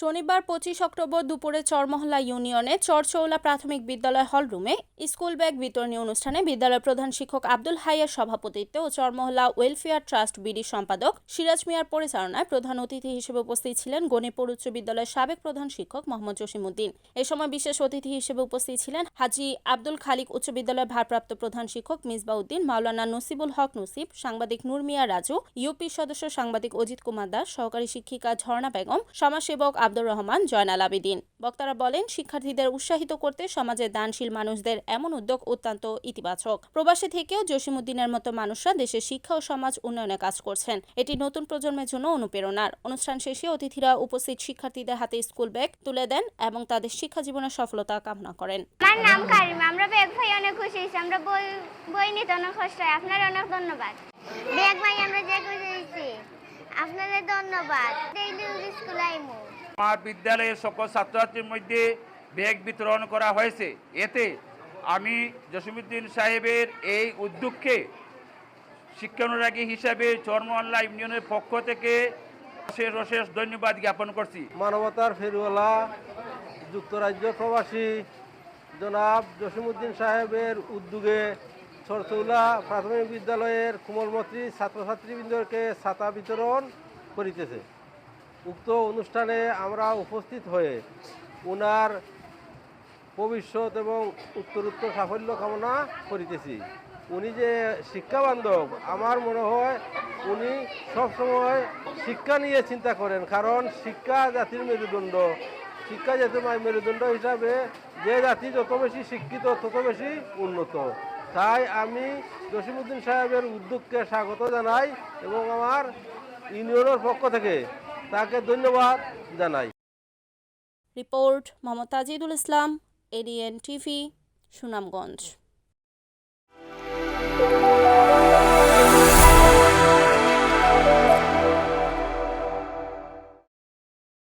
শনিবার পঁচিশ অক্টোবর দুপুরে চরমহল্লা ইউনিয়নে চরচৌলা প্রাথমিক বিদ্যালয় হলরুমে স্কুল ব্যাগ বিতরণী অনুষ্ঠানে বিদ্যালয়ের প্রধান শিক্ষক আব্দুল হাইয়ের সভাপতিত্বে ও চরমহল্লা ওয়েলফেয়ার ট্রাস্ট বিডি সম্পাদক সিরাজ মিয়ার পরিচালনায় প্রধান অতিথি হিসেবে উপস্থিত ছিলেন গণিপুর উচ্চ বিদ্যালয়ের সাবেক প্রধান শিক্ষক মোহাম্মদ জসিমউদ্দিন। এ সময় বিশেষ অতিথি হিসেবে উপস্থিত ছিলেন হাজি আব্দুল খালিক উচ্চ বিদ্যালয়ের ভারপ্রাপ্ত প্রধান শিক্ষক মিসবাউদ্দিন, মাওলানা নসিবুল হক নসিব, সাংবাদিক নুরমিয়া রাজু ইউপি সদস্য সাংবাদিক অজিত কুমার দাস, সহকারী শিক্ষিকা ঝর্ণা বেগম, সমাজসেবক আব্দুর রহমান, জয়নাল আবেদিন। বক্তারা বলেন, শিক্ষার্থীদের উৎসাহিত করতে সমাজের দানশীল মানুষদের এমন উদ্যোগ অত্যন্ত ইতিবাচক। প্রবাসী থেকেও জসিমুদ্দিনের মতো মানুষরা দেশের শিক্ষা ও সমাজ উন্নয়নে কাজ করছেন। এটি নতুন প্রজন্মের জন্য অনুপ্রেরণার। অনুষ্ঠান শেষে অতিথিরা উপস্থিত শিক্ষার্থীদের হাতে স্কুল ব্যাগ তুলে দেন এবং তাদের শিক্ষা জীবনের সফলতা কামনা করেন। আমার নাম আমরা ব্যাগ ভাই অনেক খুশি আমরা বই বই নিতে অনেক আপনার অনেক ধন্যবাদ। ব্যাগ ভাই আমরা যে খুশি আপনাদের ধন্যবাদ। আমার বিদ্যালয়ের সকল ছাত্রছাত্রীর মধ্যে ব্যাগ বিতরণ করা হয়েছে। এতে আমি জসিমুদ্দিন সাহেবের এই উদ্যোগকে শিক্ষানুরাগী হিসাবে চর্মআল্লাহ ইউনিয়নের পক্ষ থেকে অশেষ অশেষ ধন্যবাদ জ্ঞাপন করছি। মানবতার ফেরিওয়ালা যুক্তরাজ্য প্রবাসী জনাব জসিমুদ্দিন সাহেবের উদ্যোগে সরচৌলা প্রাথমিক বিদ্যালয়ের কোমলমত্রী ছাত্রছাত্রীবৃন্দকে ছাতা বিতরণ করিতেছে। উক্ত অনুষ্ঠানে আমরা উপস্থিত হয়ে উনার ভবিষ্যৎ এবং উত্তরোত্তর সাফল্য কামনা করিতেছি। উনি যে শিক্ষা বান্ধব আমার মনে হয় উনি সবসময় শিক্ষা নিয়ে চিন্তা করেন, কারণ শিক্ষা জাতির মেরুদণ্ড। শিক্ষা জাতির মেরুদণ্ড হিসাবে যে জাতি যত বেশি শিক্ষিত, তত বেশি উন্নত। তাই আমি জসিমুদ্দিন সাহেবের উদ্যোগকে স্বাগত জানাই এবং আমার ইউনিয়নের পক্ষ থেকে তাকে ধন্যবাদ জানাই। Report Mohammad Tajidul Islam ADN TV Sunamganj.